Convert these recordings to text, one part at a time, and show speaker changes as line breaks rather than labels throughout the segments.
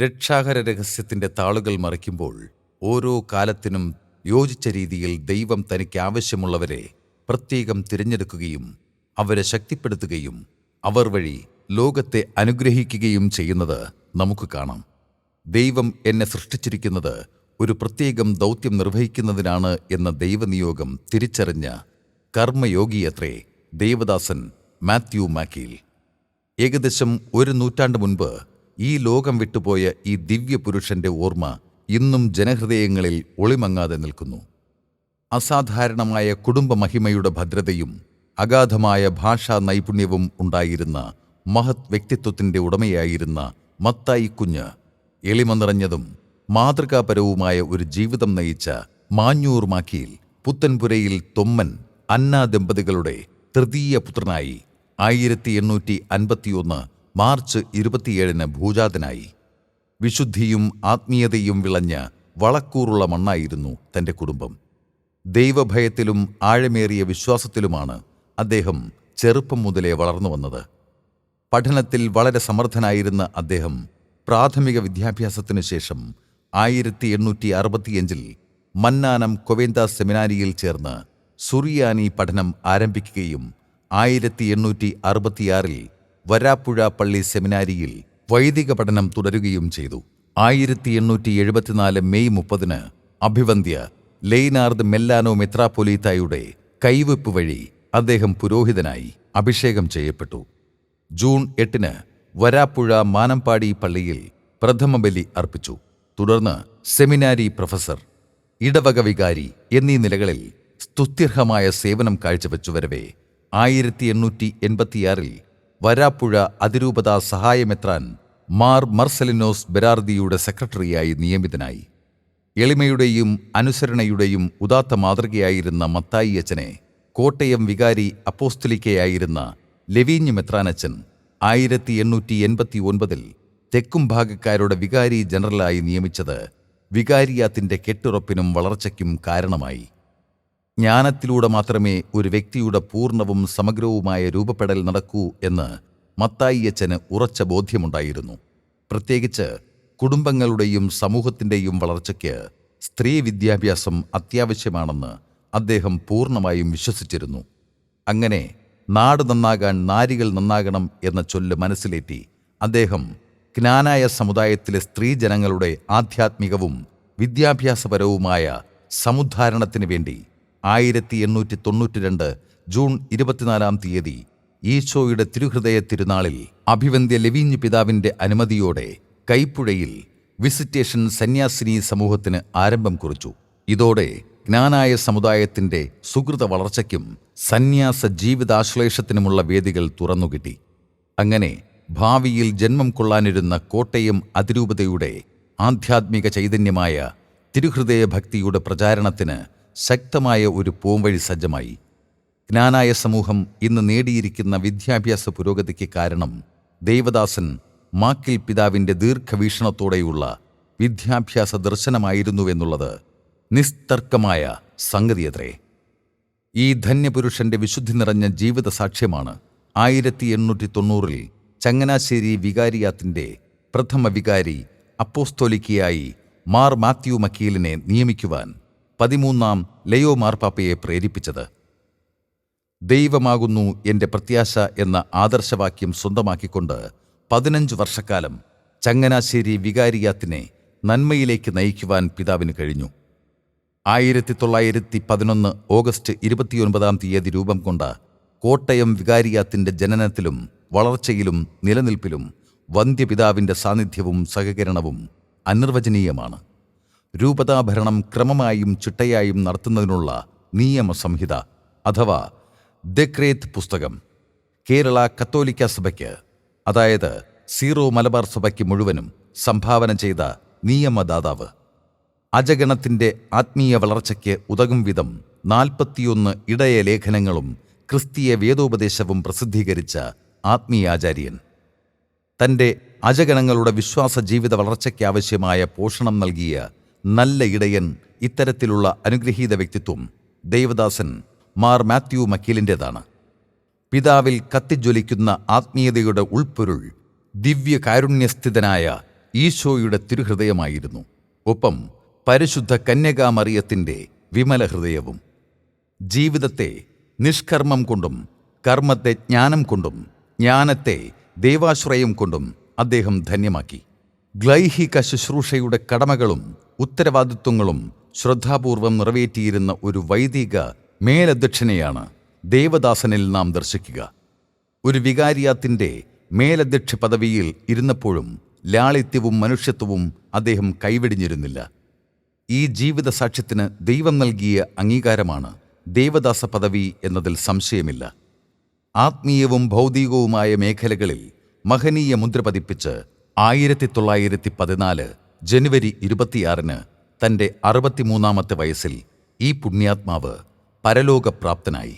രക്ഷാകര രഹസ്യത്തിന്റെ താളുകൾ മറിക്കുമ്പോൾ ഓരോ കാലത്തിനും യോജിച്ച രീതിയിൽ ദൈവം തനിക്ക് ആവശ്യമുള്ളവരെ പ്രത്യേകം തിരഞ്ഞെടുക്കുകയും അവരെ ശക്തിപ്പെടുത്തുകയും അവർ വഴി ലോകത്തെ അനുഗ്രഹിക്കുകയും ചെയ്യുന്നത് നമുക്ക് കാണാം. ദൈവം എന്നെ സൃഷ്ടിച്ചിരിക്കുന്നത് ഒരു പ്രത്യേകം ദൗത്യം നിർവഹിക്കുന്നതിനാണ് എന്ന ദൈവനിയോഗം തിരിച്ചറിഞ്ഞ കർമ്മയോഗിയത്രേ ദേവദാസൻ മാത്യു മാക്കീൽ ഏകദേശം ഒരു നൂറ്റാണ്ട് മുൻപ് ഈ ലോകം വിട്ടുപോയ ഈ ദിവ്യപുരുഷന്റെ ഓർമ്മ ഇന്നും ജനഹൃദയങ്ങളിൽ ഒളിമങ്ങാതെ നിൽക്കുന്നു. അസാധാരണമായ കുടുംബമഹിമയുടെ ഭദ്രതയും അഗാധമായ ഭാഷാ നൈപുണ്യവും ഉണ്ടായിരുന്ന മഹത് വ്യക്തിത്വത്തിന്റെ ഉടമയായിരുന്ന മത്തായി കുഞ്ഞ് എളിമ നിറഞ്ഞതും മാതൃകാപരവുമായ ഒരു ജീവിതം നയിച്ച മാഞ്ഞൂർ മാക്കിയിൽ പുത്തൻപുരയിൽ തൊമ്മൻ അന്നാ ദമ്പതികളുടെ തൃതീയ പുത്രനായി ആയിരത്തി എണ്ണൂറ്റി അൻപത്തിയൊന്ന് മാർച്ച് ഇരുപത്തിയേഴിന് ഭൂജാതനായി. വിശുദ്ധിയും ആത്മീയതയും വിളഞ്ഞ വളക്കൂറുള്ള മണ്ണായിരുന്നു തന്റെ കുടുംബം. ദൈവഭയത്തിലും ആഴമേറിയ വിശ്വാസത്തിലുമാണ് അദ്ദേഹം ചെറുപ്പം മുതലേ വളർന്നു വന്നത്. പഠനത്തിൽ വളരെ സമർത്ഥനായിരുന്ന അദ്ദേഹം പ്രാഥമിക വിദ്യാഭ്യാസത്തിനു ശേഷം ആയിരത്തി എണ്ണൂറ്റി അറുപത്തിയഞ്ചിൽ മന്നാനം കൊവേന്ത സെമിനാരിയിൽ ചേർന്ന് സുറിയാനി പഠനം ആരംഭിക്കുകയും ആയിരത്തി എണ്ണൂറ്റി അറുപത്തിയാറിൽ വരാപ്പുഴ പള്ളി സെമിനാരിയിൽ വൈദിക പഠനം തുടരുകയും ചെയ്തു. ആയിരത്തി എണ്ണൂറ്റി എഴുപത്തിനാല് മെയ് മുപ്പതിന് അഭിവന്ധ്യ ലെയ്നാർഡ് മെല്ലാനോ മെത്രാപൊലീത്തായുടെ കൈവെപ്പ് വഴി അദ്ദേഹം പുരോഹിതനായി അഭിഷേകം ചെയ്യപ്പെട്ടു. ജൂൺ എട്ടിന് വരാപ്പുഴ മാനമ്പാടി പള്ളിയിൽ പ്രഥമ ബലി അർപ്പിച്ചു. തുടർന്ന് സെമിനാരി പ്രൊഫസർ ഇടവക വികാരി എന്നീ നിലകളിൽ സ്തുത്യർഹമായ സേവനം കാഴ്ചവെച്ചുവരവേ ആയിരത്തി എണ്ണൂറ്റി എൺപത്തിയാറിൽ വരാപ്പുഴ അതിരൂപത സഹായമെത്രാൻ മാർ മർസലിനോസ് ബെരാർദിയുടെ സെക്രട്ടറിയായി നിയമിതനായി. എളിമയുടെയും അനുസരണയുടെയും ഉദാത്ത മാതൃകയായിരുന്ന മത്തായി അച്ഛനെ കോട്ടയം വികാരി അപ്പോസ്തലിക്കയായിരുന്ന ലെവീഞ്ഞ് മെത്രാനച്ചൻ ആയിരത്തി എണ്ണൂറ്റി എൺപത്തി ഒൻപതിൽ തെക്കും ഭാഗക്കാരുടെ വികാരി ജനറലായി നിയമിച്ചത് വികാരിയാത്തിന്റെ കെട്ടുറപ്പിനും വളർച്ചയ്ക്കും കാരണമായി. ജ്ഞാനത്തിലൂടെ മാത്രമേ ഒരു വ്യക്തിയുടെ പൂർണവും സമഗ്രവുമായ രൂപപ്പെടൽ നടക്കൂ എന്ന് മത്തായിയച്ചന് ഉറച്ച ബോധ്യമുണ്ടായിരുന്നു. പ്രത്യേകിച്ച് കുടുംബങ്ങളുടെയും സമൂഹത്തിന്റെയും വളർച്ചയ്ക്ക് സ്ത്രീ വിദ്യാഭ്യാസം അത്യാവശ്യമാണെന്ന് അദ്ദേഹം പൂർണമായും വിശ്വസിച്ചിരുന്നു. അങ്ങനെ നാട് നന്നാകാൻ നാരികൾ നന്നാകണം എന്ന ചൊല്ല് മനസ്സിലേറ്റി അദ്ദേഹം ജ്ഞാനായ സമുദായത്തിലെ സ്ത്രീജനങ്ങളുടെ ആധ്യാത്മികവും വിദ്യാഭ്യാസപരവുമായ സമുദ്ധാരണത്തിന് വേണ്ടി ആയിരത്തി എണ്ണൂറ്റി തൊണ്ണൂറ്റിരണ്ട് ജൂൺ ഇരുപത്തിനാലാം തീയതി ഈശോയുടെ തിരുഹൃദയ തിരുനാളിൽ അഭിവന്ദ്യ ലവീഞ്ഞ് പിതാവിന്റെ അനുമതിയോടെ കൈപ്പുഴയിൽ വിസിറ്റേഷൻ സന്യാസിനി സമൂഹത്തിന് ആരംഭം കുറിച്ചു. ഇതോടെ ജ്ഞാനായ സമുദായത്തിന്റെ സുഹൃത വളർച്ചയ്ക്കും സന്യാസ ജീവിതാശ്ലേഷത്തിനുമുള്ള വേദികൾ തുറന്നുകിട്ടി. അങ്ങനെ ഭാവിയിൽ ജന്മം കൊള്ളാനിരുന്ന കോട്ടയം അതിരൂപതയുടെ ആധ്യാത്മിക ചൈതന്യമായ തിരുഹൃദയ ഭക്തിയുടെ പ്രചാരണത്തിന് ശക്തമായ ഒരു പോംവഴി സജ്ജമായി. ജ്ഞാനായ സമൂഹം ഇന്ന് നേടിയിരിക്കുന്ന വിദ്യാഭ്യാസ പുരോഗതിക്ക് കാരണം ദേവദാസൻ മാക്കിൽ പിതാവിന്റെ ദീർഘവീക്ഷണത്തോടെയുള്ള വിദ്യാഭ്യാസ ദർശനമായിരുന്നുവെന്നുള്ളത് നിസ്തർക്കമായ സംഗതിയത്രേ. ഈ ധന്യപുരുഷന്റെ വിശുദ്ധി നിറഞ്ഞ ജീവിത സാക്ഷ്യമാണ് ആയിരത്തി എണ്ണൂറ്റി തൊണ്ണൂറിൽ ചങ്ങനാശ്ശേരി വികാരിയാത്തിന്റെ പ്രഥമ വികാരി അപ്പോസ്തോലിക്കയായി മാർ മാത്യു മക്കീലിനെ നിയമിക്കുവാൻ പതിമൂന്നാം ലയോ മാർപ്പാപ്പയെ പ്രേരിപ്പിച്ചത്. ദൈവമാകുന്നു എന്റെ പ്രത്യാശ എന്ന ആദർശവാക്യം സ്വന്തമാക്കിക്കൊണ്ട് പതിനഞ്ച് വർഷക്കാലം ചങ്ങനാശ്ശേരി വികാരിയാത്തിനെ നന്മയിലേക്ക് നയിക്കുവാൻ പിതാവിന് കഴിഞ്ഞു. ആയിരത്തി തൊള്ളായിരത്തി പതിനൊന്ന് ഓഗസ്റ്റ് ഇരുപത്തിയൊൻപതാം തീയതി രൂപം കൊണ്ട കോട്ടയം വികാരിയാത്തിന്റെ ജനനത്തിലും വളർച്ചയിലും നിലനിൽപ്പിലും വന്ധ്യപിതാവിന്റെ സാന്നിധ്യവും സഹകരണവും അനിർവചനീയമാണ്. രൂപതാഭരണം ക്രമമായും ചിട്ടയായും നടത്തുന്നതിനുള്ള നിയമസംഹിത അഥവാ ദക്രേത്ത് പുസ്തകം കേരള കത്തോലിക്ക സഭയ്ക്ക് അതായത് സീറോ മലബാർ സഭയ്ക്ക് മുഴുവനും സംഭാവന ചെയ്ത നിയമദാതാവ്. അജഗണത്തിന്റെ ആത്മീയ വളർച്ചയ്ക്ക് ഉതകും വിധം നാൽപ്പത്തിയൊന്ന് ഇടയ ലേഖനങ്ങളും ക്രിസ്തീയ വേദോപദേശവും പ്രസിദ്ധീകരിച്ച ആത്മീയാചാര്യൻ. തന്റെ അജഗണങ്ങളുടെ വിശ്വാസ ജീവിത വളർച്ചയ്ക്കാവശ്യമായ പോഷണം നൽകിയ നല്ല ഇടയൻ ഇത്തരത്തിലുള്ള അനുഗ്രഹീത വ്യക്തിത്വം ദേവദാസൻ മാർ മാത്യു മക്കീലിന്റെതാണ്. പിതാവിൽ കത്തിജ്വലിക്കുന്ന ആത്മീയതയുടെ ഉൾപ്പൊരുൾ ദിവ്യകാരുണ്യസ്ഥിതനായ ഈശോയുടെ തിരുഹൃദയമായിരുന്നു. ഒപ്പം പരിശുദ്ധ കന്യകാമറിയത്തിന്റെ വിമല ഹൃദയവും ജീവിതത്തെ നിഷ്കർമ്മം കൊണ്ടും കർമ്മത്തെ ജ്ഞാനം കൊണ്ടും ജ്ഞാനത്തെ ദൈവാശ്രയം കൊണ്ടും അദ്ദേഹം ധന്യമാക്കി. ഗ്ലൈഹിക ശുശ്രൂഷയുടെ കടമകളും ഉത്തരവാദിത്വങ്ങളും ശ്രദ്ധാപൂർവം നിറവേറ്റിയിരുന്ന ഒരു വൈദിക മേലധ്യക്ഷനെയാണ് ദേവദാസനിൽ നാം ദർശിക്കുക. ഒരു വികാരിയാത്തിന്റെ മേലധ്യക്ഷ പദവിയിൽ ഇരുന്നപ്പോഴും ലാളിത്യവും മനുഷ്യത്വവും അദ്ദേഹം കൈവെടിഞ്ഞിരുന്നില്ല. ഈ ജീവിത സാക്ഷ്യത്തിന് ദൈവം നൽകിയ അംഗീകാരമാണ് ദേവദാസ പദവി എന്നതിൽ സംശയമില്ല. ആത്മീയവും ഭൗതികവുമായ മേഖലകളിൽ മഹനീയ മുദ്ര പതിപ്പിച്ച് ആയിരത്തി തൊള്ളായിരത്തി പതിനാല് ജനുവരി ഇരുപത്തിയാറിന് തന്റെ അറുപത്തിമൂന്നാമത്തെ വയസ്സിൽ ഈ പുണ്യാത്മാവ് പരലോകപ്രാപ്തനായി.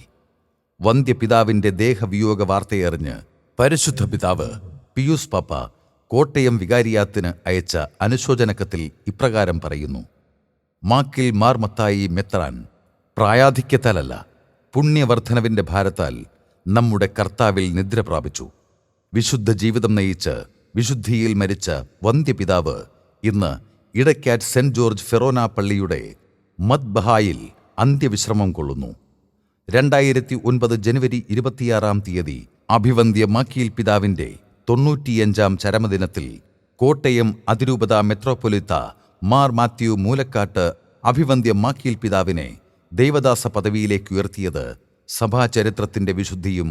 വന്ധ്യപിതാവിന്റെ ദേഹവിയോഗ വാർത്തയറിഞ്ഞ് പരിശുദ്ധ പിതാവ് പിയൂസ് പാപ്പ കോട്ടയം വികാരിയാത്തിന് അയച്ച അനുശോചനക്കത്തിൽ ഇപ്രകാരം പറയുന്നു. മാക്കിൽ മാർമത്തായി മെത്രാൻ പ്രായാധിക്യത്താലല്ല പുണ്യവർദ്ധനവിന്റെ ഭാരത്താൽ നമ്മുടെ കർത്താവിൽ നിദ്ര പ്രാപിച്ചു. വിശുദ്ധ ജീവിതം നയിച്ച് വിശുദ്ധിയിൽ മരിച്ച വന്ധ്യപിതാവ് ഇന്ന് ഇടയ്ക്കാറ്റ് സെന്റ് ജോർജ് ഫെറോന പള്ളിയുടെ മദ്ബഹായിൽ അന്ത്യവിശ്രമം കൊള്ളുന്നു. രണ്ടായിരത്തി ഒൻപത് ജനുവരി ഇരുപത്തിയാറാം തീയതി അഭിവന്ദ്യ മാക്കിയിൽ പിതാവിന്റെ തൊണ്ണൂറ്റിയഞ്ചാം ചരമദിനത്തിൽ കോട്ടയം അതിരൂപത മെത്രോപൊലിത്ത മാർ മാത്യു മൂലക്കാട്ട് അഭിവന്ദ്യ മാക്കിയിൽ പിതാവിനെ ദൈവദാസ പദവിയിലേക്ക് ഉയർത്തിയത് സഭാചരിത്രത്തിന്റെ വിശുദ്ധിയും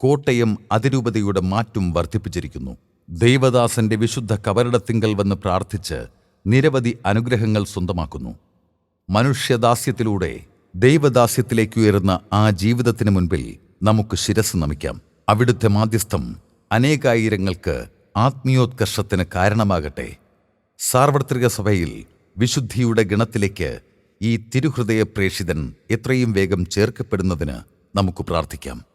കോട്ടയം അതിരൂപതയുടെ മാറ്റും വർദ്ധിപ്പിച്ചിരിക്കുന്നു. ദൈവദാസന്റെ വിശുദ്ധ കബറിടത്തിങ്കൽ വന്ന് പ്രാർത്ഥിച്ച് നിരവധി അനുഗ്രഹങ്ങൾ സ്വന്തമാക്കുന്നു. മനുഷ്യദാസ്യത്തിലൂടെ ദൈവദാസ്യത്തിലേക്ക് ഉയരുന്ന ആ ജീവിതത്തിന് മുൻപിൽ നമുക്ക് ശിരസ് നമിക്കാം. അവിടുത്തെ മാധ്യസ്ഥം അനേകായിരങ്ങൾക്ക് ആത്മീയോത്കർഷത്തിന് കാരണമാകട്ടെ. സാർവത്രിക സഭയിൽ വിശുദ്ധിയുടെ ഗണത്തിലേക്ക് ഈ തിരുഹൃദയ പ്രേഷിതൻ എത്രയും വേഗം ചേർക്കപ്പെടുന്നതിന് നമുക്ക് പ്രാർത്ഥിക്കാം.